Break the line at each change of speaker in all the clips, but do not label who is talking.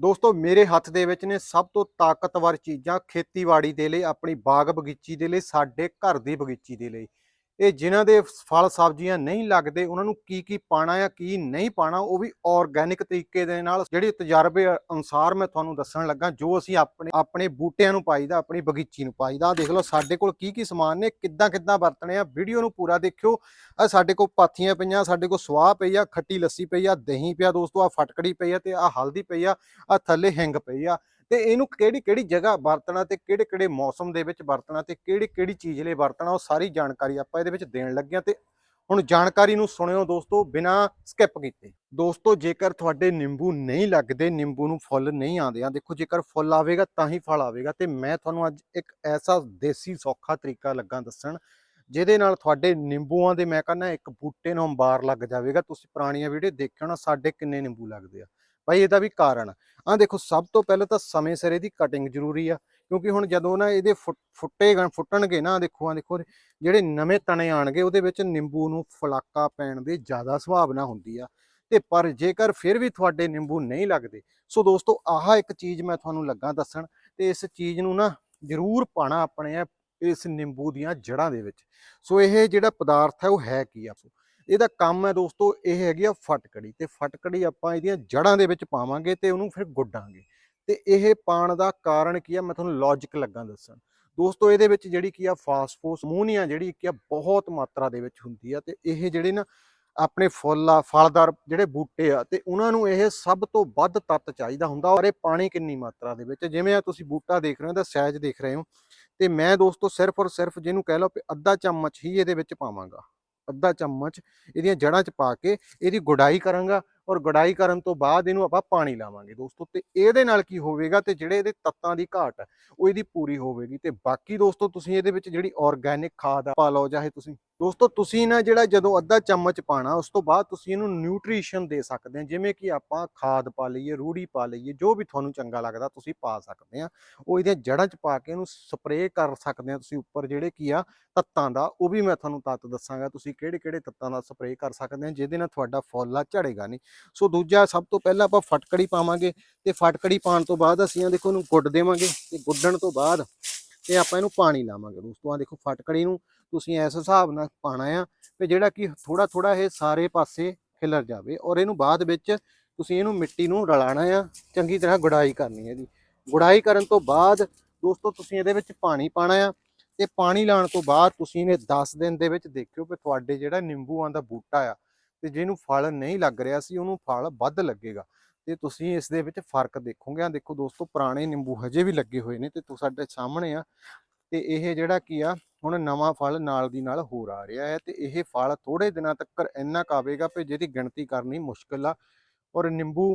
ਦੋਸਤੋ, ਮੇਰੇ ਹੱਥ ਦੇ ਵਿੱਚ ਨੇ ਸਭ ਤੋਂ ਤਾਕਤਵਰ ਚੀਜ਼ਾਂ ਖੇਤੀਬਾੜੀ ਦੇ ਲਈ, ਆਪਣੀ ਬਾਗ ਬਗੀਚੀ ਦੇ ਲਈ, ਸਾਡੇ ਘਰ ਦੀ ਬਗੀਚੀ ਦੇ ਲਈ। ਇਹ ਜਿਨ੍ਹਾਂ ਦੇ ਫਲ ਸਬਜ਼ੀਆਂ ਨਹੀਂ ਲੱਗਦੇ, ਉਹਨਾਂ ਨੂੰ ਕੀ ਕੀ ਪਾਣਾ ਆ ਕੀ ਨਹੀਂ ਪਾਣਾ ਉਹ ਵੀ ਆਰਗੈਨਿਕ ਤਰੀਕੇ ਦੇ ਨਾਲ ਜਿਹੜੇ ਤਜਰਬੇ ਅਨੁਸਾਰ ਮੈਂ ਤੁਹਾਨੂੰ ਦੱਸਣ ਲੱਗਾ, ਜੋ ਅਸੀਂ ਆਪਣੇ ਆਪਣੇ ਬੂਟਿਆਂ ਨੂੰ ਪਾਈਦਾ, ਆਪਣੀ ਬਗੀਚੀ ਨੂੰ ਪਾਈਦਾ। ਆਹ ਦੇਖ ਲਓ, ਸਾਡੇ ਕੋਲ ਕੀ ਕੀ ਸਮਾਨ ਨੇ, ਕਿੱਦਾਂ ਕਿੱਦਾਂ ਵਰਤਣੇ ਆ। ਵੀਡੀਓ ਨੂੰ ਪੂਰਾ ਦੇਖਿਓ। ਆ ਸਾਡੇ ਕੋਲ ਪਾਥੀਆਂ ਪਈਆਂ, ਸਾਡੇ ਕੋਲ ਸਵਾਹ ਪਈ ਆ, ਖੱਟੀ ਲੱਸੀ ਪਈ ਆ, ਦਹੀਂ ਪਿਆ ਦੋਸਤੋ ਆ ਫਟਕੜੀ ਪਈ ਆ ਤੇ ਆ ਹਲਦੀ ਪਈ ਆ ਆ ਥੱਲੇ ਹਿੰਗ ਪਈ ਆ। ਤੇ ਇਹਨੂੰ ਕਿਹੜੀ ਕਿਹੜੀ ਜਗ੍ਹਾ ਵਰਤਣਾ ਤੇ ਕਿਹੜੇ ਕਿਹੜੇ ਮੌਸਮ ਦੇ ਵਿੱਚ ਵਰਤਣਾ ਤੇ ਕਿਹੜੀ ਕਿਹੜੀ ਚੀਜ਼ ਲਈ ਵਰਤਣਾ, ਉਹ ਸਾਰੀ ਜਾਣਕਾਰੀ ਆਪਾਂ ਇਹਦੇ ਵਿੱਚ ਦੇਣ ਲੱਗੇ ਹਾਂ ਤੇ ਹੁਣ ਜਾਣਕਾਰੀ ਨੂੰ ਸੁਣਿਓ ਦੋਸਤੋ, ਬਿਨਾ ਸਕਿਪ ਕੀਤੇ। ਦੋਸਤੋ, ਜੇਕਰ ਤੁਹਾਡੇ ਨਿੰਬੂ ਨਹੀਂ ਲੱਗਦੇ, ਨਿੰਬੂ ਨੂੰ ਫੁੱਲ ਨਹੀਂ ਆਉਂਦੇ ਆ, ਦੇਖੋ ਜੇਕਰ ਫੁੱਲ ਆਵੇਗਾ ਤਾਂ ਹੀ ਫਲ ਆਵੇਗਾ ਤੇ ਮੈਂ ਤੁਹਾਨੂੰ ਅੱਜ ਇੱਕ ਐਸਾ ਦੇਸੀ ਸੌਖਾ ਤਰੀਕਾ ਲੱਗਾ ਦੱਸਣ ਜਿਹਦੇ ਨਾਲ ਤੁਹਾਡੇ ਨਿੰਬੂਆਂ ਦੇ ਮੈਂ ਕਹਿੰਦਾ ਇੱਕ ਬੂਟੇ ਨੂੰ ਅੰਬਾਰ ਲੱਗ ਜਾਵੇਗਾ। ਤੁਸੀਂ ਪੁਰਾਣੀਆਂ ਵੀਡੀਓ ਦੇਖਿਓ ਨਾ, ਸਾਡੇ ਕਿੰਨੇ ਨਿੰਬੂ ਲੱਗਦੇ ਆ। ਭਾਈ ਇਹਦਾ ਵੀ ਕਾਰਨ। ਆ ਦੇਖੋ, ਸਭ ਤੋਂ ਪਹਿਲਾਂ ਤਾਂ ਸਮੇਂ ਸਿਰ ਇਹਦੀ ਕਟਿੰਗ ਜ਼ਰੂਰੀ ਆ, ਕਿਉਂਕਿ ਹੁਣ ਜਦੋਂ ਨਾ ਇਹਦੇ ਫੁੱਟ- ਫੁੱਟੇਗਾ, ਫੁੱਟਣਗੇ ਨਾ, ਦੇਖੋ ਆ ਦੇਖੋ, ਜਿਹੜੇ ਨਵੇਂ ਤਣੇ ਆਣਗੇ, ਉਹਦੇ ਵਿੱਚ ਨਿੰਬੂ ਨੂੰ ਫਲਾਕਾ ਪੈਣ ਦੀ ਜ਼ਿਆਦਾ ਸੰਭਾਵਨਾ ਹੁੰਦੀ ਆ। ਤੇ ਪਰ ਜੇਕਰ ਫਿਰ ਵੀ ਤੁਹਾਡੇ ਨਿੰਬੂ ਨਹੀਂ ਲੱਗਦੇ, ਸੋ ਦੋਸਤੋ, ਆਹ ਇੱਕ ਚੀਜ਼ ਮੈਂ ਤੁਹਾਨੂੰ ਲੱਗਾ ਦੱਸਣ, ਤੇ ਇਸ ਚੀਜ਼ ਨੂੰ ਨਾ ਜ਼ਰੂਰ ਪਾਣਾ ਆਪਣੇ ਇਹ- ਇਸ ਨਿੰਬੂ ਦੀਆਂ ਜੜ੍ਹਾਂ ਦੇ ਵਿੱਚ। ਸੋ ਇਹ ਜਿਹੜਾ ਪਦਾਰਥ ਹੈ ਉਹ ਹੈ ਕੀ ਆ? ਇਹਦਾ ਕੰਮ ਹੈ ਦੋਸਤੋ, ਇਹ ਹੈਗੀ ਆ ਫਟਕੜੀ। ਤੇ ਫਟਕੜੀ ਆਪਾਂ ਇਹਦੀਆਂ ਜੜ੍ਹਾਂ ਦੇ ਵਿੱਚ ਪਾਵਾਂਗੇ ਤੇ ਉਹਨੂੰ ਫਿਰ ਗੁੱਡਾਂਗੇ। ਤੇ ਇਹ ਪਾਣ ਦਾ ਕਾਰਨ ਕੀ ਆ? ਮੈਂ ਤੁਹਾਨੂੰ ਲੌਜੀਕ ਲੱਗਾ ਦੱਸਣ। ਦੋਸਤੋ, ਇਹਦੇ ਵਿੱਚ ਜਿਹੜੀ ਕੀ ਆ? ਫਾਸਫੋਰਸ ਅਮੋਨੀਆ ਜਿਹੜੀ ਕੀ ਆ? ਬਹੁਤ ਮਾਤਰਾ ਦੇ ਵਿੱਚ ਹੁੰਦੀ ਆ। ਤੇ ਇਹ ਜਿਹੜੇ ਨਾ ਆਪਣੇ ਫੁੱਲ ਆ, ਫਲਦਾਰ ਜਿਹੜੇ ਬੂਟੇ ਆ, ਤੇ ਉਹਨਾਂ ਨੂੰ ਇਹ ਸਭ ਤੋਂ ਵੱਧ ਤੱਤ ਚਾਹੀਦਾ ਹੁੰਦਾ। ਔਰ ਇਹ ਪਾਣੀ ਕਿੰਨੀ ਮਾਤਰਾ ਦੇ ਵਿੱਚ? ਜਿਵੇਂ ਆ ਤੁਸੀਂ ਬੂਟਾ ਦੇਖ ਰਹੇ ਹੋ ਇਹਦਾ ਸਾਈਜ਼ ਦੇਖ ਰਹੇ ਹੋ ਤੇ ਮੈਂ ਦੋਸਤੋ ਸਿਰਫ ਔਰ ਸਿਰਫ ਜਿਹਨੂੰ ਕਹਿ ਲਓ ਕਿ ਅੱਧਾ ਚਮਚ ਹੀ ਇਹਦੇ ਵਿੱਚ ਪਾਵਾਂਗਾ। ਅੱਧਾ ਚਮਚ ਇਹਦੀਆਂ ਜੜ੍ਹਾਂ 'ਚ ਪਾ ਕੇ ਇਹਦੀ ਗੁਡਾਈ ਕਰਾਂਗਾ ਔਰ ਗੁਡਾਈ ਕਰਨ ਤੋਂ ਬਾਅਦ ਇਹਨੂੰ ਆਪਾਂ ਪਾਣੀ ਲਾਵਾਂਗੇ ਦੋਸਤੋ ਤੇ ਇਹਦੇ ਨਾਲ ਕੀ ਹੋਵੇਗਾ ਤੇ ਜਿਹੜੇ ਇਹਦੇ ਤੱਤਾਂ ਦੀ ਘਾਟ ਹੈ ਉਹ ਇਹਦੀ ਪੂਰੀ ਹੋਵੇਗੀ ਤੇ ਬਾਕੀ ਦੋਸਤੋ ਤੁਸੀਂ ਇਹਦੇ ਵਿੱਚ ਜਿਹੜੀ ਆਰਗੈਨਿਕ ਖਾਦ ਆ, ਪਾ ਲਓ ਚਾਹੇ ਤੁਸੀਂ। ਦੋਸਤੋ, ਤੁਸੀਂ ਨਾ ਜਿਹੜਾ ਜਦੋਂ ਅੱਧਾ ਚਮਚ ਪਾਣਾ ਉਸ ਤੋਂ ਬਾਅਦ ਤੁਸੀਂ ਇਹਨੂੰ ਨਿਊਟ੍ਰੀਸ਼ਨ ਦੇ ਸਕਦੇ ਆ ਜਿਵੇਂ ਕਿ ਆਪਾਂ ਖਾਦ ਪਾ ਲਈਏ, ਰੂੜੀ ਪਾ ਲਈਏ, ਜੋ ਵੀ ਤੁਹਾਨੂੰ ਚੰਗਾ ਲੱਗਦਾ ਤੁਸੀਂ ਪਾ ਸਕਦੇ ਆ ਉਹ ਇਹਦੀਆਂ ਜੜ੍ਹਾਂ 'ਚ ਪਾ ਕੇ ਇਹਨੂੰ ਸਪਰੇਅ ਕਰ ਸਕਦੇ ਆ ਤੁਸੀਂ ਉੱਪਰ ਜਿਹੜੇ ਕੀ ਆ, ਤੱਤਾਂ ਦਾ, ਉਹ ਵੀ ਮੈਂ ਤੁਹਾਨੂੰ ਤੱਤ ਦੱਸਾਂਗਾ, ਤੁਸੀਂ ਕਿਹੜੇ ਕਿਹੜੇ ਤੱਤਾਂ ਦਾ ਸਪਰੇਅ ਕਰ ਸਕਦੇ ਆ ਜਿਹਦੇ ਨਾਲ ਤੁਹਾਡਾ ਫੌਲਾ ਝੜੇਗਾ ਨਹੀਂ। ਸੋ ਦੂਜਾ ਸਭ ਤੋਂ ਪਹਿਲਾਂ ਆਪਾਂ ਫਟਕੜੀ ਪਾਵਾਂਗੇ ਤੇ ਫਟਕੜੀ ਪਾਉਣ ਤੋਂ ਬਾਅਦ ਅਸੀਂ ਆ ਦੇਖੋ ਇਹਨੂੰ ਗੁੱਡ ਦੇਵਾਂਗੇ ਤੇ ਗੁੱਡਣ ਤੋਂ ਬਾਅਦ ਤੇ ਆਪਾਂ ਇਹਨੂੰ ਪਾਣੀ ਲਾਵਾਂਗੇ ਦੋਸਤੋ ਆ ਦੇਖੋ ਫਟਕੜੀ ਨੂੰ ਤੁਸੀਂ ਇਸ ਹਿਸਾਬ ਨਾਲ ਪਾਣਾ ਆ ਤੇ ਜਿਹੜਾ ਕਿ ਥੋੜਾ ਥੋੜਾ ਇਹ ਸਾਰੇ ਪਾਸੇ ਖਿਲਰ ਜਾਵੇ ਔਰ ਇਹਨੂੰ ਬਾਅਦ ਵਿੱਚ ਤੁਸੀਂ ਇਹਨੂੰ ਮਿੱਟੀ ਨੂੰ ਰਲਾਣਾ ਆ, ਚੰਗੀ ਤਰ੍ਹਾਂ ਗੁਡਾਈ ਕਰਨੀ ਹੈ ਇਹਦੀ ਗੁਡਾਈ ਕਰਨ ਤੋਂ ਬਾਅਦ ਦੋਸਤੋ ਤੁਸੀਂ ਇਹਦੇ ਵਿੱਚ ਪਾਣੀ ਪਾਣਾ ਆ ਤੇ ਪਾਣੀ ਲਾਉਣ ਤੋਂ ਬਾਅਦ ਤੁਸੀਂ ਇਹਨੇ 10 ਦਿਨ ਦੇ ਵਿੱਚ ਦੇਖਿਓ ਕਿ ਤੁਹਾਡੇ ਜਿਹੜਾ ਨਿੰਬੂਆਂ ਦਾ ਬੂਟਾ ਆ ਤੇ ਜਿਹਨੂੰ ਫਲ ਨਹੀਂ ਲੱਗ ਰਿਹਾ ਸੀ ਉਹਨੂੰ ਫਲ ਵੱਧ ਲੱਗੇਗਾ ਤੇ ਤੁਸੀਂ ਇਸ ਦੇ ਵਿੱਚ ਫ਼ਰਕ ਦੇਖੋਗੇ। ਆ ਦੇਖੋ ਦੋਸਤੋ ਪੁਰਾਣੇ ਨਿੰਬੂ ਹਜੇ ਵੀ ਲੱਗੇ ਹੋਏ ਨੇ ਤੇ ਤੁਸੀਂ ਸਾਡੇ ਸਾਹਮਣੇ ਆ ਤੇ ਇਹ ਜਿਹੜਾ ਕੀ ਆ, ਹੁਣ ਨਵਾਂ ਫਲ ਨਾਲ ਦੀ ਨਾਲ ਹੋਰ ਆ ਰਿਹਾ ਹੈ ਤੇ ਇਹ ਫਲ ਥੋੜੇ ਦਿਨਾਂ ਤੱਕ ਇੰਨਾ ਕੁ ਆਵੇਗਾ ਕਿ ਜਿਹਦੀ ਗਿਣਤੀ ਕਰਨੀ ਮੁਸ਼ਕਲ ਆ ਔਰ ਨਿੰਬੂ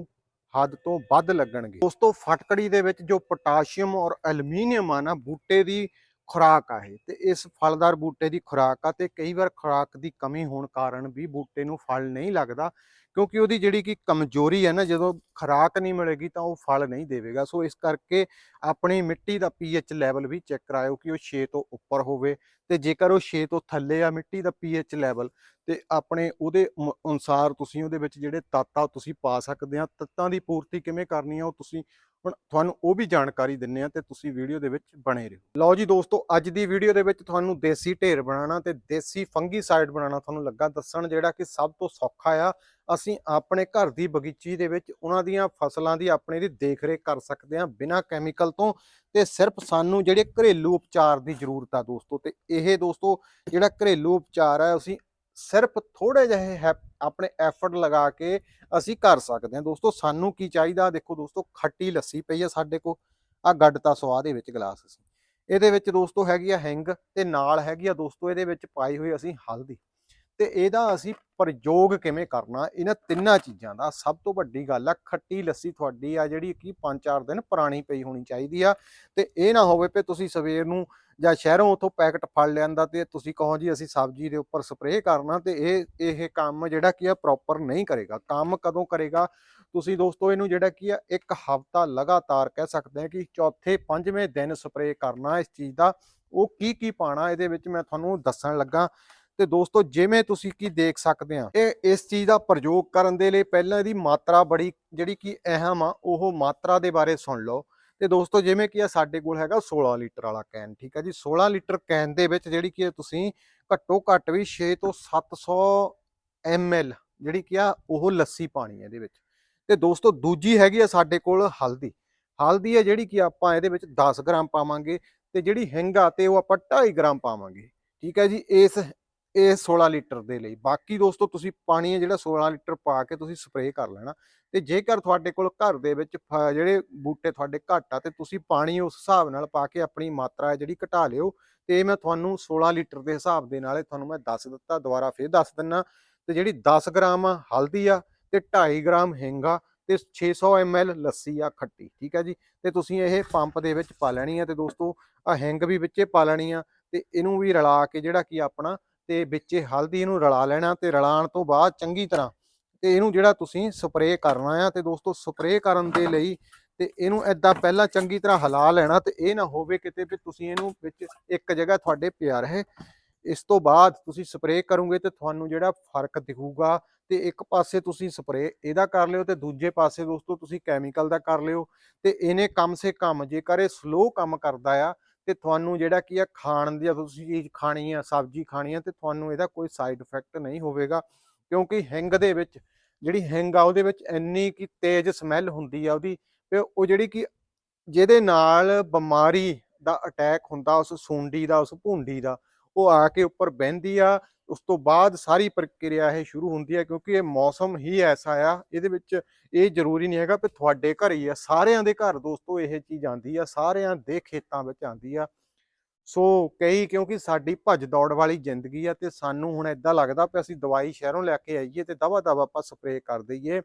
ਹੱਦ ਤੋਂ ਵੱਧ ਲੱਗਣਗੇ। ਦੋਸਤੋ ਫਟਕੜੀ ਦੇ ਵਿੱਚ ਜੋ ਪੋਟਾਸ਼ੀਅਮ ਔਰ ਐਲੂਮੀਨੀਅਮ ਆ ਨਾ, ਬੂਟੇ ਦੀ ਖੁਰਾਕ ਆ ਇਹ, ਤੇ ਇਸ ਫਲਦਾਰ ਬੂਟੇ ਦੀ ਖੁਰਾਕ ਆ ਤੇ ਕਈ ਵਾਰ ਖੁਰਾਕ ਦੀ ਕਮੀ ਹੋਣ ਕਾਰਨ ਵੀ ਬੂਟੇ ਨੂੰ ਫਲ ਨਹੀਂ ਲੱਗਦਾ, ਕਿਉਂਕਿ ਉਹਦੀ ਜਿਹੜੀ ਕਿ ਕਮਜ਼ੋਰੀ ਹੈ ਨਾ, ਜਦੋਂ ਖੁਰਾਕ ਨਹੀਂ ਮਿਲੇਗੀ ਤਾਂ ਉਹ ਫਲ ਨਹੀਂ ਦੇਵੇਗਾ। ਸੋ ਇਸ ਕਰਕੇ ਆਪਣੀ ਮਿੱਟੀ ਦਾ ਪੀਐਚ ਲੈਵਲ ਵੀ ਚੈੱਕ ਕਰਾਇਓ ਕਿ ਉਹ 6 ਤੋਂ ਉੱਪਰ ਹੋਵੇ ਤੇ ਜੇਕਰ ਉਹ 6 ਤੋਂ ਥੱਲੇ ਆ ਮਿੱਟੀ ਦਾ ਪੀਐਚ ਲੈਵਲ ਤੇ ਆਪਣੇ ਉਹਦੇ ਅਨੁਸਾਰ ਤੁਸੀਂ ਉਹਦੇ ਵਿੱਚ ਜਿਹੜੇ ਤੱਤ ਆ ਤੁਸੀਂ ਪਾ ਸਕਦੇ ਆ। ਤੱਤਾਂ ਦੀ ਪੂਰਤੀ ਕਿਵੇਂ ਕਰਨੀ ਆ ਉਹ ਤੁਸੀਂ ਹੁਣ ਤੁਹਾਨੂੰ ਉਹ ਵੀ ਜਾਣਕਾਰੀ ਦਿੰਨੇ ਆ ਤੇ ਤੁਸੀਂ ਵੀਡੀਓ ਦੇ ਵਿੱਚ ਬਣੇ ਰਹੋ। ਲਓ ਜੀ ਦੋਸਤੋ, ਅੱਜ ਦੀ ਵੀਡੀਓ ਦੇ ਵਿੱਚ ਤੁਹਾਨੂੰ ਦੇਸੀ ਢੇਰ ਬਣਾਉਣਾ ਤੇ ਦੇਸੀ ਫੰਗੀ ਸਾਈਡ ਬਣਾਉਣਾ ਤੁਹਾਨੂੰ ਲੱਗਾ ਦੱਸਣ ਜਿਹੜਾ ਕਿ ਸਭ ਤੋਂ ਸੌਖਾ ਆ ਅਸੀਂ ਆਪਣੇ ਘਰ ਦੀ ਬਗੀਚੀ ਦੇ ਵਿੱਚ ਉਹਨਾਂ ਦੀਆਂ ਫਸਲਾਂ ਦੀ ਆਪਣੇ ਦੀ ਦੇਖਰੇਖ ਕਰ ਸਕਦੇ ਹਾਂ ਬਿਨਾਂ ਕੈਮੀਕਲ ਤੋਂ ਤੇ ਸਿਰਫ ਸਾਨੂੰ ਜਿਹੜੇ ਘਰੇਲੂ ਉਪਚਾਰ ਦੀ ਜ਼ਰੂਰਤ ਆ ਦੋਸਤੋ ਤੇ ਇਹ ਦੋਸਤੋ ਜਿਹੜਾ ਘਰੇਲੂ ਉਪਚਾਰ ਹੈ ਅਸੀਂ ਸਿਰਫ ਥੋੜੇ ਜਿਹੇ ਹੈ- ਆਪਣੇ ਐਫਰਟ ਲਗਾ ਕੇ ਅਸੀਂ ਕਰ ਸਕਦੇ ਹਾਂ ਦੋਸਤੋ, ਸਾਨੂੰ ਕੀ ਚਾਹੀਦਾ? ਦੇਖੋ ਦੋਸਤੋ, ਖੱਟੀ ਲੱਸੀ ਪਈ ਆ ਸਾਡੇ ਕੋਲ ਆ ਗੱਡਤਾ ਸਵਾਹ ਦੇ ਵਿੱਚ ਗਲਾਸ ਅਸੀਂ। ਇਹਦੇ ਵਿੱਚ ਦੋਸਤੋ ਹੈਗੀ ਆ ਹਿੰਗ ਤੇ ਨਾਲ ਹੈਗੀ ਆ ਦੋਸਤੋ ਇਹਦੇ ਵਿੱਚ ਪਾਈ ਹੋਈ ਅਸੀਂ ਹਲਦੀ। ਤੇ ਇਹਦਾ ਅਸੀਂ ਪ੍ਰਯੋਗ ਕਿਵੇਂ ਕਰਨਾ, ਇਹਨਾਂ ਤਿੰਨਾਂ ਚੀਜ਼ਾਂ ਦਾ। ਸਭ ਤੋਂ ਵੱਡੀ ਗੱਲ ਆ, ਖੱਟੀ ਲੱਸੀ ਤੁਹਾਡੀ ਆ ਜਿਹੜੀ ਕਿ 5-4 ਦਿਨ ਪੁਰਾਣੀ ਪਈ ਹੋਣੀ ਚਾਹੀਦੀ ਆ। ਤੇ ਇਹ ਨਾ ਹੋਵੇ ਕਿ ਤੁਸੀਂ ਸਵੇਰ ਨੂੰ ਜਾਂ ਸ਼ਹਿਰੋਂ ਉਥੋਂ ਪੈਕਟ ਫੜ ਲਿਆਂਦਾ ਤੇ ਤੁਸੀਂ ਕਹੋ ਜੀ ਅਸੀਂ ਸਬਜ਼ੀ ਦੇ ਉੱਪਰ ਸਪਰੇਅ ਕਰਨਾ ਤੇ ਇਹ ਇਹ ਕੰਮ ਜਿਹੜਾ ਕੀ ਆ ਪ੍ਰੋਪਰ ਨਹੀਂ ਕਰੇਗਾ। ਕੰਮ ਕਦੋਂ ਕਰੇਗਾ? ਤੁਸੀਂ ਦੋਸਤੋ ਇਹਨੂੰ ਜਿਹੜਾ ਕੀ ਆ, ਇੱਕ ਹਫਤਾ ਲਗਾਤਾਰ ਕਹਿ ਸਕਦੇ ਆ ਕਿ ਚੌਥੇ ਪੰਜਵੇਂ ਦਿਨ ਸਪਰੇਅ ਕਰਨਾ ਇਸ ਚੀਜ਼ ਦਾ। ਉਹ ਕੀ ਕੀ ਪਾਣਾ ਇਹਦੇ ਵਿੱਚ ਮੈਂ ਤੁਹਾਨੂੰ ਦੱਸਣ ਲੱਗਾ। ਤੇ ਦੋਸਤੋ, ਜਿਵੇਂ ਤੁਸੀਂ ਕੀ ਦੇਖ ਸਕਦੇ ਆ, ਇਹ ਇਸ ਚੀਜ਼ ਦਾ ਪ੍ਰਯੋਗ ਕਰਨ ਦੇ ਲਈ ਪਹਿਲਾਂ ਇਹਦੀ ਮਾਤਰਾ ਬੜੀ, ਜਿਹੜੀ ਕਿ ਅਹਿਮ ਆ, ਉਹ ਮਾਤਰਾ ਦੇ ਬਾਰੇ ਸੁਣ ਲਓ। ਤੇ ਦੋਸਤੋ, ਜਿਵੇਂ ਕਿ ਆ ਸਾਡੇ ਕੋਲ ਹੈਗਾ 16 ਲੀਟਰ ਵਾਲਾ ਕੈਨ ਠੀਕ ਹੈ ਜੀ? 16 ਲੀਟਰ ਕੈਨ ਦੇ ਵਿੱਚ ਜਿਹੜੀ ਕਿ ਤੁਸੀਂ ਘੱਟੋ ਘੱਟ ਵੀ 6 ਤੋਂ 700 ml ਜਿਹੜੀ ਕਿ ਆ, ਉਹ ਲੱਸੀ ਪਾਣੀ ਹੈ ਇਹਦੇ ਵਿੱਚ। ਤੇ ਦੋਸਤੋ, ਦੂਜੀ ਹੈਗੀ ਆ ਸਾਡੇ ਕੋਲ ਹਲਦੀ। ਹਲਦੀ ਹੈ ਜਿਹੜੀ ਕਿ ਆਪਾਂ ਇਹਦੇ ਵਿੱਚ 10 ਗ੍ਰਾਮ ਪਾਵਾਂਗੇ ਤੇ ਜਿਹੜੀ ਹਿੰਗ ਆ ਤੇ ਉਹ ਆਪਾਂ 2.5 ਗ੍ਰਾਮ ਪਾਵਾਂਗੇ। ਠੀਕ ਹੈ ਜੀ? ਇਸ ਇਹ 16 ਲੀਟਰ ਦੇ ਲਈ। ਬਾਕੀ ਦੋਸਤੋ, ਤੁਸੀਂ ਪਾਣੀ ਹੈ ਜਿਹੜਾ 16 ਲੀਟਰ ਪਾ ਕੇ ਤੁਸੀਂ ਸਪਰੇਅ ਕਰ ਲੈਣਾ। ਤੇ ਜੇਕਰ ਤੁਹਾਡੇ ਕੋਲ ਘਰ ਦੇ ਵਿੱਚ ਫ- ਜਿਹੜੇ ਬੂਟੇ ਤੁਹਾਡੇ ਘੱਟ ਆ, ਤੇ ਤੁਸੀਂ ਪਾਣੀ ਉਸ ਹਿਸਾਬ ਨਾਲ ਪਾ ਕੇ ਆਪਣੀ ਮਾਤਰਾ ਹੈ ਜਿਹੜੀ ਘਟਾ ਲਿਓ। ਤੇ ਇਹ ਮੈਂ ਤੁਹਾਨੂੰ 16 ਲੀਟਰ ਦੇ ਹਿਸਾਬ ਦੇ ਨਾਲ ਇਹ ਤੁਹਾਨੂੰ ਮੈਂ ਦੱਸ ਦਿੱਤਾ, ਦੁਬਾਰਾ ਫੇਰ ਦੱਸ ਦਿੰਨਾ। ਤੇ ਜਿਹੜੀ 10 ਗ੍ਰਾਮ ਆ, ਹਲਦੀ ਆ, ਤੇ 2.5 ਗ੍ਰਾਮ ਹਿੰਗ ਆ, ਤੇ 600 ml ਲੱਸੀ ਆ, ਖੱਟੀ, ਠੀਕ ਹੈ ਜੀ? ਤੇ ਤੁਸੀਂ ਇਹ ਪੰਪ ਦੇ ਵਿੱਚ ਪਾ ਲੈਣੀ ਆ। ਤੇ ਦੋਸਤੋ ਆ ਹਿੰਗ ਵੀ ਵਿੱਚੇ ਪਾ ਲੈਣੀ ਆ। ਤੇ ਇਹਨੂੰ ਵੀ ਰਲਾ ਕੇ ਜਿਹੜਾ ਕੀ ਆਪਣਾ ਤੇ ਵਿੱਚੇ ਹਲਦੀ ਇਹਨੂੰ ਰਲਾ ਲੈਣਾ ਤੇ ਰਲਾਉਣ ਤੋਂ ਬਾਅਦ ਚੰਗੀ ਤਰ੍ਹਾਂ ਤੇ ਇਹਨੂੰ ਜਿਹੜਾ ਤੁਸੀਂ ਸਪਰੇਅ ਕਰਨਾ ਆ ਤੇ ਦੋਸਤੋ ਸਪਰੇਅ ਕਰਨ ਦੇ ਲਈ ਤੇ ਇਹਨੂੰ ਐਦਾਂ ਪਹਿਲਾਂ ਚੰਗੀ ਤਰ੍ਹਾਂ ਹਿਲਾ ਲੈਣਾ ਤੇ ਇਹ ਨਾ ਹੋਵੇ ਕਿਤੇ ਵੀ ਤੁਸੀਂ ਇਹਨੂੰ ਵਿੱਚ ਇੱਕ ਜਗ੍ਹਾ ਤੁਹਾਡੇ ਪਿਆ ਰਹੇ। ਇਸ ਤੋਂ ਬਾਅਦ ਤੁਸੀਂ ਸਪਰੇਅ ਕਰੋਗੇ ਤੇ ਤੁਹਾਨੂੰ ਜਿਹੜਾ ਫ਼ਰਕ ਦਿਖੂਗਾ ਤੇ ਇੱਕ ਪਾਸੇ ਤੁਸੀਂ ਸਪਰੇਅ ਇਹਦਾ ਕਰ ਲਿਓ ਤੇ ਦੂਜੇ ਪਾਸੇ ਦੋਸਤੋ ਤੁਸੀਂ ਕੈਮੀਕਲ ਦਾ ਕਰ ਲਿਓ ਤੇ ਇਹਨੇ ਕਮ ਸੇ ਕਮ ਜੇਕਰ ਇਹ ਸਲੋ ਕੰਮ ਕਰਦਾ ਆ ਤੇ ਤੁਹਾਨੂੰ ਜਿਹੜਾ ਕੀ ਆ, ਖਾਣ ਦੀ ਤੁਸੀਂ ਚੀਜ਼ ਖਾਣੀ ਆ, ਸਬਜ਼ੀ ਖਾਣੀ ਆ, ਤੇ ਤੁਹਾਨੂੰ ਇਹਦਾ ਕੋਈ ਸਾਈਡ ਇਫੈਕਟ ਨਹੀਂ ਹੋਵੇਗਾ, ਕਿਉਂਕਿ ਹਿੰਗ ਦੇ ਵਿੱਚ, ਜਿਹੜੀ ਹਿੰਗ ਆ, ਉਹਦੇ ਵਿੱਚ ਇੰਨੀ ਕੀ ਤੇਜ਼ ਸਮੈਲ ਹੁੰਦੀ ਆ ਉਹਦੀ, ਤੇ ਉਹ ਜਿਹੜੀ ਕਿ ਜਿਹਦੇ ਨਾਲ ਬਿਮਾਰੀ ਦਾ ਅਟੈਕ ਹੁੰਦਾ, ਉਸ ਸੁੰਡੀ ਦਾ, ਉਸ ਭੁੰਡੀ ਦਾ ਉਹ ਆ ਕੇ ਉੱਪਰ ਬਹਿੰਦੀ ਆ, ਉਸ ਤੋਂ ਬਾਅਦ ਸਾਰੀ ਪ੍ਰਕਿਰਿਆ ਇਹ ਸ਼ੁਰੂ ਹੁੰਦੀ ਹੈ ਕਿਉਂਕਿ ਇਹ ਮੌਸਮ ਹੀ ਐਸਾ ਆ, ਇਹਦੇ ਵਿੱਚ ਇਹ ਜ਼ਰੂਰੀ ਨਹੀਂ ਹੈਗਾ ਕਿ ਤੁਹਾਡੇ ਘਰ ਹੀ ਆ, ਸਾਰਿਆਂ ਦੇ ਘਰ ਦੋਸਤੋ ਇਹ ਚੀਜ਼ ਆਂਦੀ ਆ, ਸਾਰਿਆਂ ਦੇ ਖੇਤਾਂ ਵਿੱਚ ਆਂਦੀ ਆ। ਸੋ ਕਈ ਕਿਉਂਕਿ ਸਾਡੀ ਭੱਜ ਦੌੜ ਵਾਲੀ ਜ਼ਿੰਦਗੀ ਆ ਤੇ ਸਾਨੂੰ ਹੁਣ ਇਦਾਂ ਲੱਗਦਾ ਕਿ ਅਸੀਂ ਦਵਾਈ ਸ਼ਹਿਰੋਂ ਲੈ ਕੇ ਆਈਏ ਤੇ ਦਵਾ ਦਵਾ ਆਪਾਂ ਸਪਰੇਅ ਕਰ ਦਈਏ।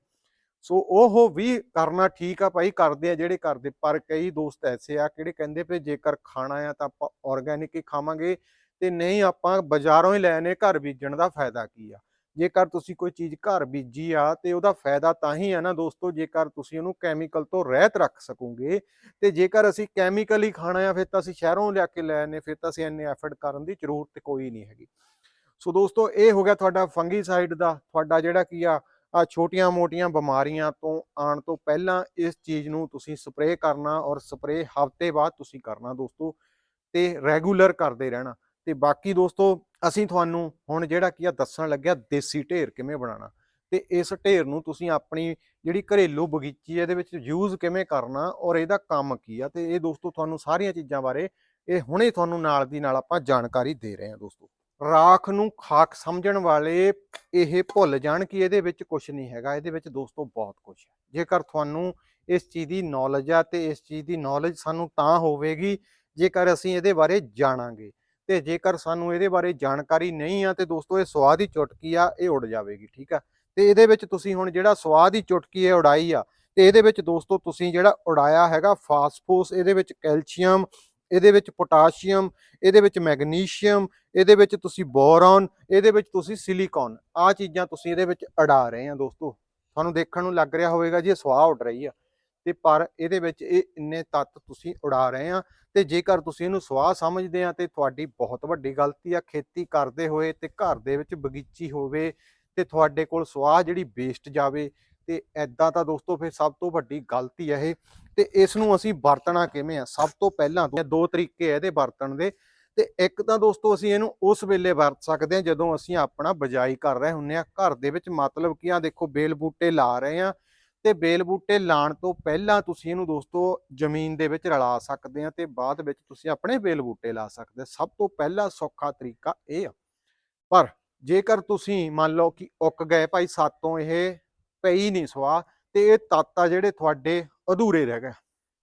ਸੋ ਉਹ ਵੀ ਕਰਨਾ ਠੀਕ ਆ ਭਾਈ, ਕਰਦੇ ਆ ਜਿਹੜੇ ਕਰਦੇ, ਪਰ ਕਈ ਦੋਸਤ ਐਸੇ ਆ ਕਿਹੜੇ ਕਹਿੰਦੇ ਪਏ ਜੇਕਰ ਖਾਣਾ ਆ ਤਾਂ ਆਪਾਂ ਆਰਗੈਨਿਕ ਹੀ ਖਾਵਾਂਗੇ। ਤੇ ਨਹੀਂ ਆਪਾਂ ਬਾਜ਼ਾਰੋਂ ਹੀ ਲੈਣੇ ਘਰ ਬੀਜਣ ਦਾ ਫਾਇਦਾ ਕੀ ਆ? ਜੇਕਰ ਤੁਸੀਂ ਕੋਈ ਚੀਜ਼ ਘਰ ਬੀਜੀ ਆ ਤੇ ਉਹਦਾ ਫਾਇਦਾ ਤਾਂ ਹੀ ਆ ਨਾ ਦੋਸਤੋ, ਜੇਕਰ ਤੁਸੀਂ ਉਹਨੂੰ ਕੈਮੀਕਲ ਤੋਂ ਰਹਿਤ ਰੱਖ ਸਕੋਗੇ ਤੇ ਜੇਕਰ ਅਸੀਂ ਕੈਮੀਕਲ ਹੀ ਖਾਣਾ ਆ, ਫਿਰ ਤਾਂ ਅਸੀਂ ਸ਼ਹਿਰੋਂ ਲਿਆ ਕੇ ਲੈ ਆਨੇ ਫਿਰ ਤਾਂ ਅਸੀਂ ਇੰਨੇ ਐਫਰਟ ਕਰਨ ਦੀ ਜ਼ਰੂਰਤ ਕੋਈ ਨਹੀਂ ਹੈਗੀ। ਸੋ ਦੋਸਤੋ, ਇਹ ਹੋ ਗਿਆ ਤੁਹਾਡਾ ਫੰਗੀਸਾਈਡ ਦਾ, ਤੁਹਾਡਾ ਜਿਹੜਾ ਕੀ ਆ ਆ ਛੋਟੀਆਂ-ਮੋਟੀਆਂ ਬਿਮਾਰੀਆਂ ਤੋਂ ਆਉਣ ਤੋਂ ਪਹਿਲਾਂ ਇਸ ਚੀਜ਼ ਨੂੰ ਤੁਸੀਂ ਸਪਰੇਅ ਕਰਨਾ ਔਰ ਸਪਰੇਅ ਹਫ਼ਤੇ ਬਾਅਦ ਤੁਸੀਂ ਕਰਨਾ ਦੋਸਤੋ, ਤੇ ਰੈਗੂਲਰ ਕਰਦੇ ਰਹਿਣਾ। ਤੇ ਬਾਕੀ ਦੋਸਤੋ, ਅਸੀਂ ਤੁਹਾਨੂੰ ਹੁਣ ਜਿਹੜਾ ਕੀ ਆ ਦੱਸਣ ਲੱਗਿਆ ਦੇਸੀ ਢੇਰ ਕਿਵੇਂ ਬਣਾਉਣਾ। ਤੇ ਇਸ ਢੇਰ ਨੂੰ ਤੁਸੀਂ ਆਪਣੀ ਜਿਹੜੀ ਘਰੇਲੂ ਬਗੀਚੀ ਇਹਦੇ ਵਿੱਚ ਯੂਜ਼ ਕਿਵੇਂ ਕਰਨਾ ਔਰ ਇਹਦਾ ਕੰਮ ਕੀ ਆ? ਤੇ ਇਹ ਦੋਸਤੋ ਤੁਹਾਨੂੰ ਸਾਰੀਆਂ ਚੀਜ਼ਾਂ ਬਾਰੇ ਇਹ ਹੁਣੇ ਤੁਹਾਨੂੰ ਨਾਲ ਦੀ ਨਾਲ ਆਪਾਂ ਜਾਣਕਾਰੀ ਦੇ ਰਹੇ ਹਾਂ ਦੋਸਤੋ। ਰਾਖ ਨੂੰ ਖਾਕ ਸਮਝਣ ਵਾਲੇ ਇਹ ਭੁੱਲ ਜਾਣ ਕਿ ਇਹਦੇ ਵਿੱਚ ਕੁਝ ਨਹੀਂ ਹੈਗਾ, ਇਹਦੇ ਵਿੱਚ ਦੋਸਤੋ ਬਹੁਤ ਕੁਝ ਹੈ। ਜੇਕਰ ਤੁਹਾਨੂੰ ਇਸ ਚੀਜ਼ ਦੀ ਨੌਲੇਜ ਆ ਤੇ ਇਸ ਚੀਜ਼ ਦੀ ਨੌਲੇਜ ਸਾਨੂੰ ਤਾਂ ਹੋਵੇਗੀ ਜੇਕਰ ਅਸੀਂ ਇਹਦੇ ਬਾਰੇ ਜਾਣਾਂਗੇ। ਤੇ ਜੇਕਰ ਸਾਨੂੰ ਇਹਦੇ ਬਾਰੇ ਜਾਣਕਾਰੀ ਨਹੀਂ ਆ ਤੇ ਦੋਸਤੋ ਇਹ ਸਵਾਦ ਦੀ ਚੁਟਕੀ ਆ, ਇਹ ਉੜ ਜਾਵੇਗੀ, ਠੀਕ ਆ? ਤੇ ਇਹਦੇ ਵਿੱਚ ਤੁਸੀਂ ਹੁਣ ਜਿਹੜਾ ਸਵਾਦ ਦੀ ਚੁਟਕੀ ਹੈ ਉਡਾਈ ਆ, ਤੇ ਇਹਦੇ ਵਿੱਚ ਦੋਸਤੋ ਤੁਸੀਂ ਜਿਹੜਾ ਉਡਾਇਆ ਹੈਗਾ ਫਾਸਫੋਸ, ਇਹਦੇ ਵਿੱਚ ਕੈਲਸ਼ੀਅਮ, ਇਹਦੇ ਵਿੱਚ ਪੋਟਾਸ਼ੀਅਮ, ਇਹਦੇ ਵਿੱਚ ਮੈਗਨੀਸ਼ੀਅਮ, ਇਹਦੇ ਵਿੱਚ ਤੁਸੀਂ ਬੋਰੋਨ, ਇਹਦੇ ਵਿੱਚ ਤੁਸੀਂ ਸਿਲੀਕਨ ਆ ਚੀਜ਼ਾਂ ਤੁਸੀਂ ਇਹਦੇ ਵਿੱਚ ਅੜਾ ਰਹੇ ਆ ਦੋਸਤੋ। ਤੁਹਾਨੂੰ ਦੇਖਣ ਨੂੰ ਲੱਗ ਰਿਹਾ ਹੋਵੇਗਾ ਜੀ ਇਹ ਸਵਾਹ ਉੱਡ ਰਹੀ ਆ। ਤੇ ਪਰ ਇਹਦੇ ਵਿੱਚ ਇਹ ਇੰਨੇ ਤੱਤ ਤੁਸੀਂ ਉਡਾ ਰਹੇ ਆ ਤੇ ਜੇਕਰ ਤੁਸੀਂ ਇਹਨੂੰ ਸਵਾਹ ਸਮਝਦੇ ਆ ਤੇ ਤੁਹਾਡੀ ਬਹੁਤ ਵੱਡੀ ਗਲਤੀ ਆ, ਖੇਤੀ ਕਰਦੇ ਹੋਏ ਤੇ ਘਰ ਦੇ ਵਿੱਚ ਬਗੀਚੀ ਹੋਵੇ ਤੇ ਤੁਹਾਡੇ ਕੋਲ ਸਵਾਹ ਜਿਹੜੀ ਵੇਸਟ ਜਾਵੇ ਤੇ ਐਦਾਂ ਤਾਂ ਦੋਸਤੋ ਫਿਰ ਸਭ ਤੋਂ ਵੱਡੀ ਗਲਤੀ ਹੈ ਇਹ ਤੇ ਇਸ ਨੂੰ ਅਸੀਂ ਵਰਤਣਾ ਕਿਵੇਂ ਆ? ਸਭ ਤੋਂ ਪਹਿਲਾਂ ਦੋ ਤਰੀਕੇ ਇਹਦੇ ਵਰਤਣ ਦੇ ਤੇ ਇੱਕ ਤਾਂ ਦੋਸਤੋ ਅਸੀਂ ਇਹਨੂੰ ਉਸ ਵੇਲੇ ਵਰਤ ਸਕਦੇ ਹਾਂ ਜਦੋਂ ਅਸੀਂ ਆਪਣਾ ਬਜਾਈ ਕਰ ਰਹੇ ਹੁੰਨੇ ਆ। ਘਰ ਦੇ ਵਿੱਚ ਮਤਲਬ ਕੀ ਆ ਦੇਖੋ ਬੇਲ ਬੂਟੇ ਲਾ ਰਹੇ ਆ ਤੇ ਬੇਲ ਬੂਟੇ ਲਾਣ ਤੋਂ ਪਹਿਲਾਂ ਤੁਸੀਂ ਇਹਨੂੰ ਦੋਸਤੋ ਜ਼ਮੀਨ ਦੇ ਵਿੱਚ ਰਲਾ ਸਕਦੇ ਆ ਤੇ ਬਾਅਦ ਵਿੱਚ ਤੁਸੀਂ ਆਪਣੇ ਬੇਲ ਬੂਟੇ ਲਾ ਸਕਦੇ ਸਭ ਤੋਂ ਪਹਿਲਾ ਸੌਖਾ ਤਰੀਕਾ ਇਹ ਆ। ਪਰ ਜੇਕਰ ਤੁਸੀਂ ਮੰਨ ਲਓ ਕਿ ਉੱਕ ਗਏ ਭਾਈ ਸਾਤੋਂ ਇਹ ਪਈ ਨਹੀਂ ਸਵਾ ਤੇ ਇਹ ਤੱਤ ਆ ਜਿਹੜੇ ਤੁਹਾਡੇ ਅਧੂਰੇ ਰਹਿ ਗਏ।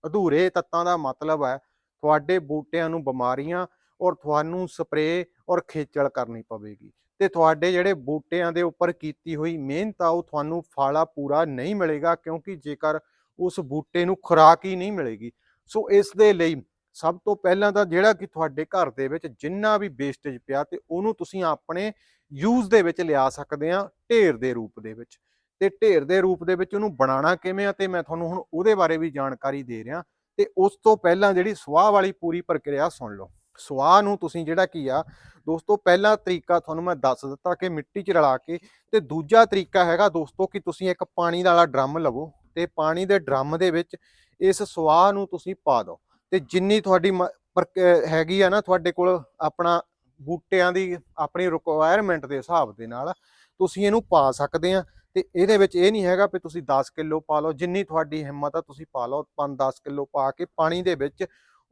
ਅਧੂਰੇ ਤੱਤਾਂ ਦਾ ਮਤਲਬ ਹੈ ਤੁਹਾਡੇ ਬੂਟਿਆਂ ਨੂੰ ਬਿਮਾਰੀਆਂ ਔਰ ਤੁਹਾਨੂੰ ਸਪਰੇਅ ਔਰ ਖੇਚਲ ਕਰਨੀ ਪਵੇਗੀ। ਤੇ ਤੁਹਾਡੇ ਜਿਹੜੇ ਬੂਟਿਆਂ ਦੇ ਉੱਪਰ ਕੀਤੀ ਹੋਈ ਮਿਹਨਤ ਆ, ਉਹ ਤੁਹਾਨੂੰ ਫਾਲਾ ਪੂਰਾ ਨਹੀਂ ਮਿਲੇਗਾ ਕਿਉਂਕਿ ਜੇਕਰ ਉਸ ਬੂਟੇ ਨੂੰ ਖੁਰਾਕ ਹੀ ਨਹੀਂ ਮਿਲੇਗੀ। ਸੋ ਇਸ ਦੇ ਲਈ ਸਭ ਤੋਂ ਪਹਿਲਾਂ ਤਾਂ ਜਿਹੜਾ ਕਿ ਤੁਹਾਡੇ ਘਰ ਦੇ ਵਿੱਚ ਜਿੰਨਾ ਵੀ ਵੇਸਟੇਜ ਪਿਆ ਤੇ ਉਹਨੂੰ ਤੁਸੀਂ ਆਪਣੇ ਯੂਜ਼ ਦੇ ਵਿੱਚ ਲਿਆ ਸਕਦੇ ਆ ਢੇਰ ਦੇ ਰੂਪ ਦੇ ਵਿੱਚ। ਤੇ ਢੇਰ ਦੇ ਰੂਪ ਦੇ ਵਿੱਚ ਉਹਨੂੰ ਬਣਾਉਣਾ ਕਿਵੇਂ ਆ ਤੇ ਮੈਂ ਤੁਹਾਨੂੰ ਹੁਣ ਉਹਦੇ ਬਾਰੇ ਵੀ ਜਾਣਕਾਰੀ ਦੇ ਰਿਹਾ ਤੇ ਉਸ ਤੋਂ ਪਹਿਲਾਂ ਜਿਹੜੀ ਸਵਾਹ ਵਾਲੀ ਪੂਰੀ ਪ੍ਰਕਿਰਿਆ ਸੁਣ ਲਓ। ਸਵਾਹ ਨੂੰ ਤੁਸੀਂ ਜਿਹੜਾ ਕੀ ਆ, ਦੋਸਤੋ ਪਹਿਲਾ ਤਰੀਕਾ ਤੁਹਾਨੂੰ ਮੈਂ ਦੱਸ ਦਿੱਤਾ ਕਿ ਮਿੱਟੀ 'ਚ ਰਲਾ ਕੇ ਤੇ ਦੂਜਾ ਤਰੀਕਾ ਹੈਗਾ ਦੋਸਤੋ ਕਿ ਤੁਸੀਂ ਇੱਕ ਪਾਣੀ ਵਾਲਾ ਡਰਮ ਲਵੋ ਤੇ ਪਾਣੀ ਦੇ ਡਰਮ ਦੇ ਵਿੱਚ ਇਸ ਸਵਾਹ ਨੂੰ ਤੁਸੀਂ ਪਾ ਦਿਓ ਤੇ ਜਿੰਨੀ ਤੁਹਾਡੀ ਮ- ਪਰ- ਹੈਗੀ ਆ ਨਾ ਤੁਹਾਡੇ ਕੋਲ ਆਪਣਾ ਬੂਟਿਆਂ ਦੀ ਆਪਣੀ ਰਿਕੁਆਇਰਮੈਂਟ ਦੇ ਹਿਸਾਬ ਦੇ ਨਾਲ ਤੁਸੀਂ ਇਹਨੂੰ ਪਾ ਸਕਦੇ ਆ ਤੇ ਇਹਦੇ ਵਿੱਚ ਇਹ ਨਹੀਂ ਹੈਗਾ ਵੀ ਤੁਸੀਂ 10 ਕਿਲੋ ਪਾ ਲਓ, ਜਿੰਨੀ ਤੁਹਾਡੀ ਹਿੰਮਤ ਆ ਤੁਸੀਂ ਪਾ ਲਓ 5-10 ਕਿਲੋ ਪਾ ਕੇ ਪਾਣੀ ਦੇ ਵਿੱਚ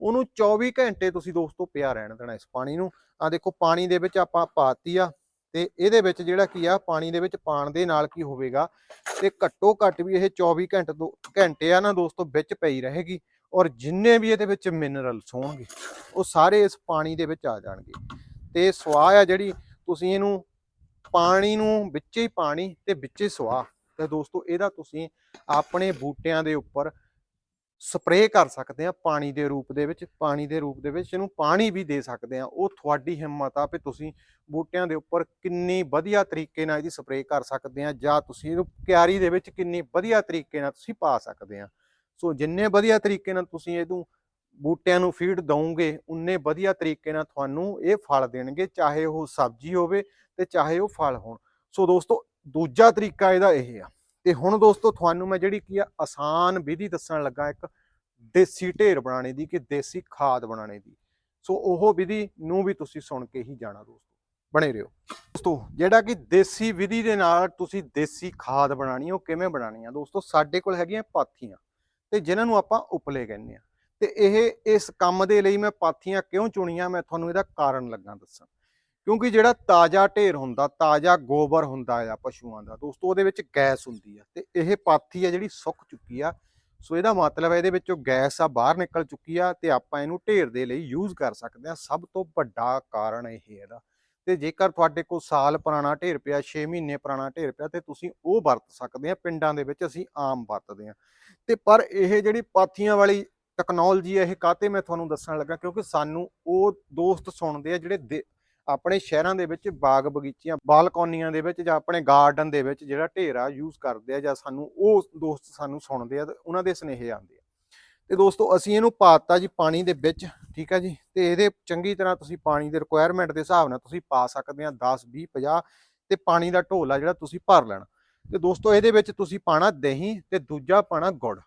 ਉਹਨੂੰ 24 ਘੰਟੇ ਤੁਸੀਂ ਦੋਸਤੋ ਪਿਆ ਰਹਿਣ ਦੇਣਾ ਇਸ ਪਾਣੀ ਨੂੰ। ਆ ਦੇਖੋ, ਪਾਣੀ ਦੇ ਵਿੱਚ ਆਪਾਂ ਪਾਤੀ ਆ ਤੇ ਇਹਦੇ ਵਿੱਚ ਜਿਹੜਾ ਕੀ ਆ, ਪਾਣੀ ਦੇ ਵਿੱਚ ਪਾਣ ਦੇ ਨਾਲ ਕੀ ਹੋਵੇਗਾ ਤੇ ਘੱਟੋ ਘੱਟ ਵੀ ਇਹ 24 ਘੰਟੇ ਤੋਂ ਘੰਟੇ ਆ ਨਾ ਦੋਸਤੋ ਵਿੱਚ ਪਈ ਰਹੇਗੀ ਔਰ ਜਿੰਨੇ ਵੀ ਇਹਦੇ ਵਿੱਚ ਮਿਨਰਲਸ ਹੋਣਗੇ, ਉਹ ਸਾਰੇ ਇਸ ਪਾਣੀ ਦੇ ਵਿੱਚ ਆ ਜਾਣਗੇ। ਤੇ ਸਵਾਹ ਆ ਜਿਹੜੀ, ਤੁਸੀਂ ਇਹਨੂੰ ਪਾਣੀ ਨੂੰ ਵਿੱਚੇ ਹੀ ਪਾਣੀ ਤੇ ਵਿੱਚੇ ਸਵਾਹ। ਤੇ ਦੋਸਤੋ ਇਹਦਾ ਤੁਸੀਂ ਆਪਣੇ ਬੂਟਿਆਂ ਦੇ ਉੱਪਰ ਸਪਰੇਅ ਕਰ ਸਕਦੇ ਆ ਪਾਣੀ ਦੇ ਰੂਪ ਦੇ ਵਿੱਚ, ਪਾਣੀ ਦੇ ਰੂਪ ਦੇ ਵਿੱਚ ਇਹਨੂੰ ਪਾਣੀ ਵੀ ਦੇ ਸਕਦੇ ਆ ਉਹ ਤੁਹਾਡੀ ਹਿੰਮਤ ਆ ਵੀ ਤੁਸੀਂ ਬੂਟਿਆਂ ਦੇ ਉੱਪਰ ਕਿੰਨੀ ਵਧੀਆ ਤਰੀਕੇ ਨਾਲ ਇਹਦੀ ਸਪਰੇਅ ਕਰ ਸਕਦੇ ਆ ਜਾਂ ਤੁਸੀਂ ਇਹਨੂੰ ਕਿਆਰੀ ਦੇ ਵਿੱਚ ਕਿੰਨੀ ਵਧੀਆ ਤਰੀਕੇ ਨਾਲ ਤੁਸੀਂ ਪਾ ਸਕਦੇ ਆ ਸੋ ਜਿੰਨੇ ਵਧੀਆ ਤਰੀਕੇ ਨਾਲ ਤੁਸੀਂ ਇਹਨੂੰ ਬੂਟਿਆਂ ਨੂੰ ਫੀਡ ਦਵੋਗੇ ਉਨੇ ਵਧੀਆ ਤਰੀਕੇ ਨਾਲ ਤੁਹਾਨੂੰ ਇਹ ਫਲ ਦੇਣਗੇ, ਚਾਹੇ ਉਹ ਸਬਜ਼ੀ ਹੋਵੇ ਤੇ ਚਾਹੇ ਉਹ ਫਲ ਹੋਣ। ਸੋ ਦੋਸਤੋ, ਦੂਜਾ ਤਰੀਕਾ ਇਹਦਾ ਇਹ ਆ। ਤੇ ਹੁਣ ਦੋਸਤੋ ਤੁਹਾਨੂੰ ਮੈਂ ਜਿਹੜੀ ਕੀ ਆ ਆਸਾਨ ਵਿਧੀ ਦੱਸਣ ਲੱਗਾ ਇੱਕ ਦੇਸੀ ਢੇਰ ਬਣਾਉਣੇ ਦੀ ਕਿ ਦੇਸੀ ਖਾਦ ਬਣਾਉਣੇ ਦੀ। ਸੋ ਉਹ ਵਿਧੀ ਨੂੰ ਵੀ ਤੁਸੀਂ ਸੁਣ ਕੇ ਹੀ ਜਾਣਾ ਦੋਸਤੋ, ਬਣੇ ਰਹੋ। ਦੋਸਤੋ ਜਿਹੜਾ ਕਿ ਦੇਸੀ ਵਿਧੀ ਦੇ ਨਾਲ ਤੁਸੀਂ ਦੇਸੀ ਖਾਦ ਬਣਾਣੀ ਉਹ ਕਿਵੇਂ ਬਣਾਣੀ ਆ? ਦੋਸਤੋ ਸਾਡੇ ਕੋਲ ਹੈਗੀਆਂ ਪਾਥੀਆਂ ਤੇ ਜਿਨ੍ਹਾਂ ਨੂੰ ਆਪਾਂ ਉਪਲੇ ਕਹਿੰਦੇ ਆ। ਤੇ ਇਹ ਇਸ ਕੰਮ ਦੇ ਲਈ ਮੈਂ ਪਾਥੀਆਂ ਕਿਉਂ ਚੁਣੀਆਂ? ਮੈਂ ਤੁਹਾਨੂੰ ਇਹਦਾ ਕਾਰਨ ਲੱਗਾ ਦੱਸਣ ਕਿਉਂਕਿ ਜਿਹੜਾ ਤਾਜ਼ਾ ਢੇਰ ਹੁੰਦਾ, ਤਾਜ਼ਾ ਗੋਬਰ ਹੁੰਦਾ ਆ ਪਸ਼ੂਆਂ ਦਾ ਦੋਸਤੋ ਉਹਦੇ ਵਿੱਚ ਗੈਸ ਹੁੰਦੀ ਆ ਤੇ ਇਹ ਪਾਥੀ ਆ ਜਿਹੜੀ ਸੁੱਕ ਚੁੱਕੀ ਆ, ਸੋ ਇਹਦਾ ਮਤਲਬ ਹੈ ਇਹਦੇ ਵਿੱਚੋਂ ਗੈਸ ਆ ਬਾਹਰ ਨਿਕਲ ਚੁੱਕੀ ਆ ਤੇ ਆਪਾਂ ਇਹਨੂੰ ਢੇਰ ਦੇ ਲਈ ਯੂਜ਼ ਕਰ ਸਕਦੇ ਆ। ਸਭ ਤੋਂ ਵੱਡਾ ਕਾਰਨ ਇਹ ਇਹਦਾ। ਤੇ ਜੇਕਰ ਤੁਹਾਡੇ ਕੋਲ ਸਾਲ ਪੁਰਾਣਾ ਢੇਰ ਪਿਆ 6 ਮਹੀਨੇ ਪੁਰਾਣਾ ਢੇਰ ਪਿਆ, ਤੇ ਤੁਸੀਂ ਉਹ ਵਰਤ ਸਕਦੇ ਆ, ਪਿੰਡਾਂ ਦੇ ਵਿੱਚ ਅਸੀਂ ਆਮ ਵਰਤਦੇ ਆ। ਤੇ ਪਰ ਇਹ ਜਿਹੜੀ ਪਾਥੀਆਂ ਵਾਲੀ ਟੈਕਨੋਲੋਜੀ ਇਹ ਕਾਤੇ ਮੈਂ ਤੁਹਾਨੂੰ ਦੱਸਣ ਲੱਗਾ? ਕਿਉਂਕਿ ਸਾਨੂੰ ਉਹ ਦੋਸਤ ਸੁਣਦੇ ਆ ਜਿਹੜੇ ਦੇ- ਆਪਣੇ ਸ਼ਹਿਰਾਂ ਦੇ ਵਿੱਚ ਬਾਗ ਬਗੀਚੀਆਂ, ਬਾਲਕੋਨੀਆਂ ਦੇ ਵਿੱਚ ਜਾਂ ਆਪਣੇ ਗਾਰਡਨ ਦੇ ਵਿੱਚ ਜਿਹੜਾ ਢੇਰਾ ਯੂਜ਼ ਕਰਦੇ ਆ ਜਾਂ ਸਾਨੂੰ ਉਹ ਦੋਸਤ ਸਾਨੂੰ ਸੁਣਦੇ ਆ ਤੇ ਉਹਨਾਂ ਦੇ ਸੁਨੇਹੇ ਆਉਂਦੇ ਆ। ਤੇ ਦੋਸਤੋ, ਅਸੀਂ ਇਹਨੂੰ ਪਾਤਾ ਜੀ ਪਾਣੀ ਦੇ ਵਿੱਚ, ਠੀਕ ਆ ਜੀ? ਤੇ ਇਹਦੇ ਚੰਗੀ ਤਰ੍ਹਾਂ ਤੁਸੀਂ ਪਾਣੀ ਦੇ ਰਿਕੁਆਇਰਮੈਂਟ ਦੇ ਹਿਸਾਬ ਨਾਲ ਤੁਸੀਂ ਪਾ ਸਕਦੇ ਆ 10 20 50 ਤੇ ਪਾਣੀ ਦਾ ਢੋਲ ਆ ਜਿਹੜਾ ਤੁਸੀਂ ਭਰ ਲੈਣਾ। ਤੇ ਦੋਸਤੋ, ਇਹਦੇ ਵਿੱਚ ਤੁਸੀਂ ਪਾਣਾ ਦਹੀਂ ਤੇ ਦੂਜਾ ਪਾਣਾ ਗੁੜ,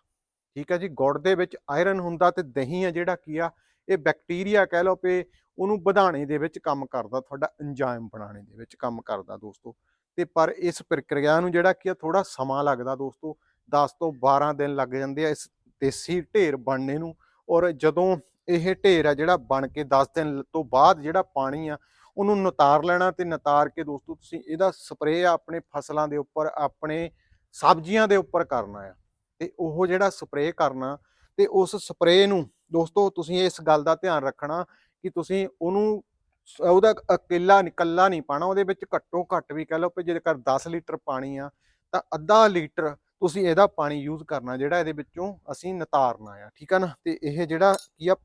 ਠੀਕ ਹੈ ਜੀ? ਗੁੜ ਦੇ ਵਿੱਚ ਆਇਰਨ ਹੁੰਦਾ ਤੇ ਦਹੀਂ ਆ ਜਿਹੜਾ ਕੀ ਆ? ਇਹ ਬੈਕਟੀਰੀਆ ਕਹਿ ਲਓ ਪਏ ਉਹਨੂੰ ਵਧਾਣੇ ਦੇ ਵਿੱਚ ਕੰਮ ਕਰਦਾ, ਤੁਹਾਡਾ ਐਂਜ਼ਾਈਮ ਬਣਾਉਣੇ ਦੇ ਵਿੱਚ ਕੰਮ ਕਰਦਾ ਦੋਸਤੋ। ਤੇ ਪਰ ਇਸ ਪ੍ਰਕਿਰਿਆ ਨੂੰ ਜਿਹੜਾ ਕੀ ਆ ਥੋੜਾ ਸਮਾਂ ਲੱਗਦਾ ਦੋਸਤੋ 10 ਤੋਂ 12 ਦਿਨ ਲੱਗ ਜਾਂਦੇ ਆ ਇਸ ਦੇਸੀ ਢੇਰ ਬਣਨੇ ਨੂੰ ਔਰ ਜਦੋਂ ਇਹ ਢੇਰ ਆ ਜਿਹੜਾ ਬਣ ਕੇ 10 ਦਿਨ ਤੋਂ ਬਾਅਦ ਜਿਹੜਾ ਪਾਣੀ ਆ ਉਹਨੂੰ ਨਤਾਰ ਲੈਣਾ ਤੇ ਨਤਾਰ ਕੇ ਦੋਸਤੋ ਤੁਸੀਂ ਇਹਦਾ ਸਪਰੇਅ ਆਪਣੇ ਫਸਲਾਂ ਦੇ ਉੱਪਰ, ਆਪਣੇ ਸਬਜ਼ੀਆਂ ਦੇ ਉੱਪਰ ਕਰਨਾ ਆ। ਤੇ ਉਹ ਜਿਹੜਾ ਸਪਰੇਅ ਕਰਨਾ ਤੇ ਉਸ ਸਪਰੇਅ ਨੂੰ ਦੋਸਤੋ, ਤੁਸੀਂ ਇਸ ਗੱਲ ਦਾ ਧਿਆਨ ਰੱਖਣਾ ਕਿ ਤੁਸੀਂ ਉਹਨੂੰ ਸ- ਉਹਦਾ ਇਕੱਲਾ ਨਿਕੱਲਾ ਨਹੀਂ ਪਾਣਾ ਉਹਦੇ ਵਿੱਚ ਘੱਟੋ ਘੱਟ ਵੀ ਕਹਿ ਲਓ ਕਿ ਜੇਕਰ 10 ਲੀਟਰ ਪਾਣੀ ਆ, ਤਾਂ ਅੱਧਾ ਲੀਟਰ ਤੁਸੀਂ ਇਹਦਾ ਪਾਣੀ ਯੂਜ਼ ਕਰਨਾ ਜਿਹੜਾ ਇਹਦੇ ਵਿੱਚੋਂ ਅਸੀਂ ਨਤਾਰਨਾ ਆ, ਠੀਕ ਆ ਨਾ? ਤੇ ਇਹ ਜਿਹੜਾ ਕੀ ਆ,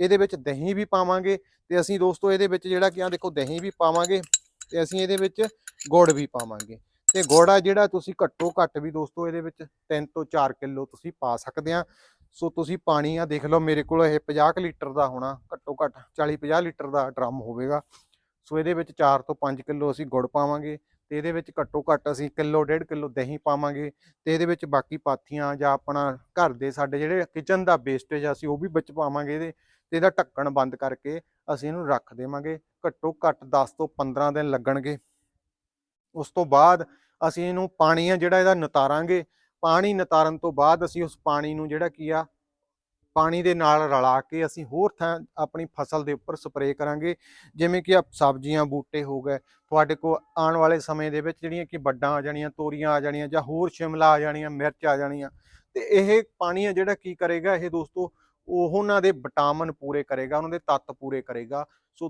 ਇਹਦੇ ਵਿੱਚ ਦਹੀਂ ਵੀ ਪਾਵਾਂਗੇ ਤੇ ਅਸੀਂ ਦੋਸਤੋ ਇਹਦੇ ਵਿੱਚ ਜਿਹੜਾ ਕੀ ਆ, ਦੇਖੋ ਦਹੀਂ ਵੀ ਪਾਵਾਂਗੇ ਤੇ ਅਸੀਂ ਇਹਦੇ ਵਿੱਚ ਗੁੜ ਵੀ ਪਾਵਾਂਗੇ। ਤੇ ਗੁੜ ਆ ਜਿਹੜਾ ਤੁਸੀਂ ਘੱਟੋ ਘੱਟ ਵੀ ਦੋਸਤੋ ਇਹਦੇ ਵਿੱਚ 3 ਤੋਂ 4 ਕਿਲੋ ਤੁਸੀਂ ਪਾ ਸਕਦੇ ਆ। ਸੋ ਤੁਸੀਂ ਪਾਣੀ ਆ ਦੇਖ ਲਓ, ਮੇਰੇ ਕੋਲ ਇਹ 50 ਕੁ ਲੀਟਰ ਦਾ ਹੋਣਾ, ਘੱਟੋ ਘੱਟ 40 50 ਲੀਟਰ ਦਾ ਡਰਮ ਹੋਵੇਗਾ। ਸੋ ਇਹਦੇ ਵਿੱਚ 4 ਤੋਂ 5 ਕਿਲੋ ਅਸੀਂ ਗੁੜ ਪਾਵਾਂਗੇ ਤੇ ਇਹਦੇ ਵਿੱਚ ਘੱਟੋ ਘੱਟ ਅਸੀਂ ਕਿਲੋ, ਡੇਢ ਕਿਲੋ ਦਹੀਂ ਪਾਵਾਂਗੇ ਤੇ ਇਹਦੇ ਵਿੱਚ ਬਾਕੀ ਪਾਥੀਆਂ ਜਾਂ ਆਪਣਾ ਘਰ ਦੇ ਸਾਡੇ ਜਿਹੜੇ ਕਿਚਨ ਦਾ ਵੇਸਟੇਜ ਆ, ਅਸੀਂ ਉਹ ਵੀ ਵਿੱਚ ਪਾਵਾਂਗੇ ਇਹਦੇ ਤੇ ਇਹਦਾ ਢੱਕਣ ਬੰਦ ਕਰਕੇ ਅਸੀਂ ਇਹਨੂੰ ਰੱਖ ਦੇਵਾਂਗੇ। ਘੱਟੋ ਘੱਟ 10 ਤੋਂ 15 ਦਿਨ ਲੱਗਣਗੇ। ਉਸ ਤੋਂ ਬਾਅਦ ਅਸੀਂ ਇਹਨੂੰ ਪਾਣੀ ਆ ਜਿਹੜਾ ਇਹਦਾ ਨਤਾਰਾਂਗੇ ਪਾਣੀ ਨਤਾਰਨ ਤੋਂ ਬਾਅਦ ਅਸੀਂ ਉਸ ਪਾਣੀ ਨੂੰ ਜਿਹੜਾ ਕੀ ਆ, ਪਾਣੀ ਦੇ ਨਾਲ ਰਲਾ ਕੇ ਅਸੀਂ ਹੋਰ ਥਾਂ ਆਪਣੀ ਫਸਲ ਦੇ ਉੱਪਰ ਸਪਰੇਅ ਕਰਾਂਗੇ। ਜਿਵੇਂ ਕਿ ਆ ਸਬਜ਼ੀਆਂ, ਬੂਟੇ ਹੋ ਗਏ, ਤੁਹਾਡੇ ਕੋਲ ਆਉਣ ਵਾਲੇ ਸਮੇਂ ਦੇ ਵਿੱਚ ਜਿਹੜੀਆਂ ਕਿ ਵੱਡਾਂ ਆ ਜਾਣੀਆਂ, ਤੋਰੀਆਂ ਆ ਜਾਣੀਆਂ ਜਾਂ ਹੋਰ ਸ਼ਿਮਲਾ ਆ ਜਾਣੀਆਂ, ਮਿਰਚ ਆ ਜਾਣੀਆਂ, ਤੇ ਇਹ ਪਾਣੀ ਆ ਜਿਹੜਾ ਕੀ ਕਰੇਗਾ, ਇਹ ਦੋਸਤੋ, ਉਹ ਉਹਨਾਂ ਦੇ ਵਿਟਾਮਿਨ ਪੂਰੇ ਕਰੇਗਾ, ਉਹਨਾਂ ਦੇ ਤੱਤ ਪੂਰੇ ਕਰੇਗਾ। ਸੋ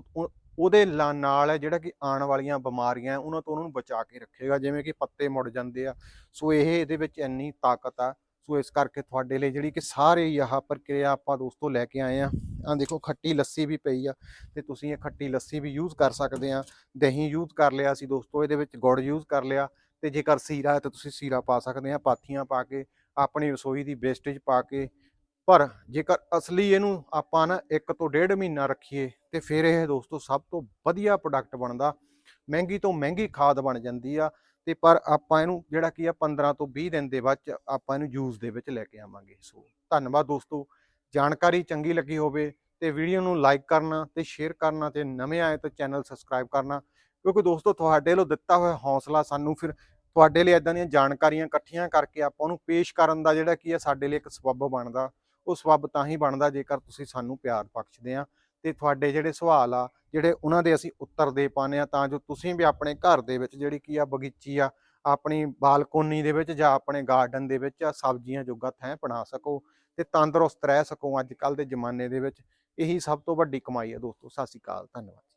ਉਹਦੇ ਲਾ- ਨਾਲ ਹੈ ਜਿਹੜਾ ਕਿ ਆਉਣ ਵਾਲੀਆਂ ਬਿਮਾਰੀਆਂ ਉਹਨਾਂ ਤੋਂ ਉਹਨਾਂ ਨੂੰ ਬਚਾ ਕੇ ਰੱਖੇਗਾ, ਜਿਵੇਂ ਕਿ ਪੱਤੇ ਮੁੜ ਜਾਂਦੇ ਆ। ਸੋ ਇਹ ਇਹਦੇ ਵਿੱਚ ਇੰਨੀ ਤਾਕਤ ਆ। ਸੋ ਇਸ ਕਰਕੇ ਤੁਹਾਡੇ ਲਈ ਜਿਹੜੀ ਕਿ ਸਾਰੇ ਹੀ ਆਹ ਪ੍ਰਕਿਰਿਆ ਆਪਾਂ ਦੋਸਤੋ ਲੈ ਕੇ ਆਏ ਆ। ਆ ਦੇਖੋ ਖੱਟੀ ਲੱਸੀ ਵੀ ਪਈ ਆ ਤੇ ਤੁਸੀਂ ਇਹ ਖੱਟੀ ਲੱਸੀ ਵੀ ਯੂਜ਼ ਕਰ ਸਕਦੇ ਆ। ਦਹੀਂ ਯੂਜ਼ ਕਰ ਲਿਆ ਸੀ ਦੋਸਤੋ, ਇਹਦੇ ਵਿੱਚ ਗੁੜ ਯੂਜ਼ ਕਰ ਲਿਆ ਤੇ ਜੇਕਰ ਸੀਰਾ ਹੈ ਤਾਂ ਤੁਸੀਂ ਸੀਰਾ ਪਾ ਸਕਦੇ ਆ, ਪਾਥੀਆਂ ਪਾ ਕੇ, ਆਪਣੀ ਰਸੋਈ ਦੀ ਵੇਸਟੇਜ ਪਾ ਕੇ ਪਰ ਜੇਕਰ ਅਸਲੀ ਇਹਨੂੰ ਆਪਾਂ ਨਾ ਇੱਕ ਤੋਂ ਡੇਢ ਮਹੀਨਾ ਰੱਖੀਏ, ਤੇ ਫਿਰ ਇਹ ਦੋਸਤੋ ਸਭ ਤੋਂ ਵਧੀਆ ਪ੍ਰੋਡਕਟ ਬਣਦਾ। ਮਹਿੰਗੀ ਤੋਂ ਮਹਿੰਗੀ ਖਾਦ ਬਣ ਜਾਂਦੀ ਆ, ਤੇ ਪਰ ਆਪਾਂ ਇਹਨੂੰ ਜਿਹੜਾ ਕੀ ਆ 15 ਤੋਂ 20 ਦਿਨ ਦੇ ਬਾਅਦ ਚ ਆਪਾਂ ਇਹਨੂੰ ਯੂਜ਼ ਦੇ ਵਿੱਚ ਲੈ ਕੇ ਆਵਾਂਗੇ। ਸੋ ਧੰਨਵਾਦ ਦੋਸਤੋ। ਜਾਣਕਾਰੀ ਚੰਗੀ ਲੱਗੀ ਹੋਵੇ ਤੇ ਵੀਡੀਓ ਨੂੰ ਲਾਈਕ ਕਰਨਾ ਤੇ ਸ਼ੇਅਰ ਕਰਨਾ ਤੇ ਨਵੇਂ ਆਏ ਤਾਂ ਚੈਨਲ ਸਬਸਕ੍ਰਾਈਬ ਕਰਨਾ, ਕਿਉਂਕਿ ਦੋਸਤੋ ਤੁਹਾਡੇ ਵੱਲੋਂ ਦਿੱਤਾ ਹੋਇਆ ਹੌਸਲਾ ਸਾਨੂੰ ਫਿਰ ਤੁਹਾਡੇ ਲਈ ਇਦਾਂ ਦੀਆਂ ਜਾਣਕਾਰੀਆਂ ਇਕੱਠੀਆਂ ਕਰਕੇ ਆਪਾਂ ਉਹਨੂੰ ਪੇਸ਼ ਕਰਨ ਦਾ ਜਿਹੜਾ ਕੀ ਆ ਸਾਡੇ ਲਈ ਇੱਕ ਸਬੱਬ ਬਣਦਾ। ਉਹ ਸਬੱਬ ਤਾਂ ਹੀ ਬਣਦਾ ਜੇਕਰ ਤੁਸੀਂ ਸਾਨੂੰ ਪਿਆਰ ਬਖਸ਼ਦੇ ਆ। ਤੇ ਤੁਹਾਡੇ ਜਿਹੜੇ ਸਵਾਲ ਆ, ਜਿਹੜੇ ਉਹਨਾਂ ਦੇ ਅਸੀਂ ਉੱਤਰ ਦੇ ਪਾਉਂਦੇ ਆ, ਤਾਂ ਜੋ ਤੁਸੀਂ ਵੀ ਆਪਣੇ ਘਰ ਦੇ ਵਿੱਚ ਜਿਹੜੀ ਕੀ ਆ ਬਗੀਚੀ ਆ, ਆਪਣੀ ਬਾਲਕੋਨੀ ਦੇ ਵਿੱਚ ਜਾਂ ਆਪਣੇ ਗਾਰਡਨ ਦੇ ਵਿੱਚ ਆ ਸਬਜ਼ੀਆਂ ਜੋਗਾ ਥੈਂ ਬਣਾ ਸਕੋ ਤੇ ਤੰਦਰੁਸਤ ਰਹਿ ਸਕੋ ਅੱਜ ਕੱਲ ਦੇ ਜ਼ਮਾਨੇ ਦੇ ਵਿੱਚ। ਇਹੀ ਸਭ ਤੋਂ ਵੱਡੀ ਕਮਾਈ ਹੈ ਦੋਸਤੋ। ਸਤਿ ਸ਼੍ਰੀ ਅਕਾਲ। ਧੰਨਵਾਦ।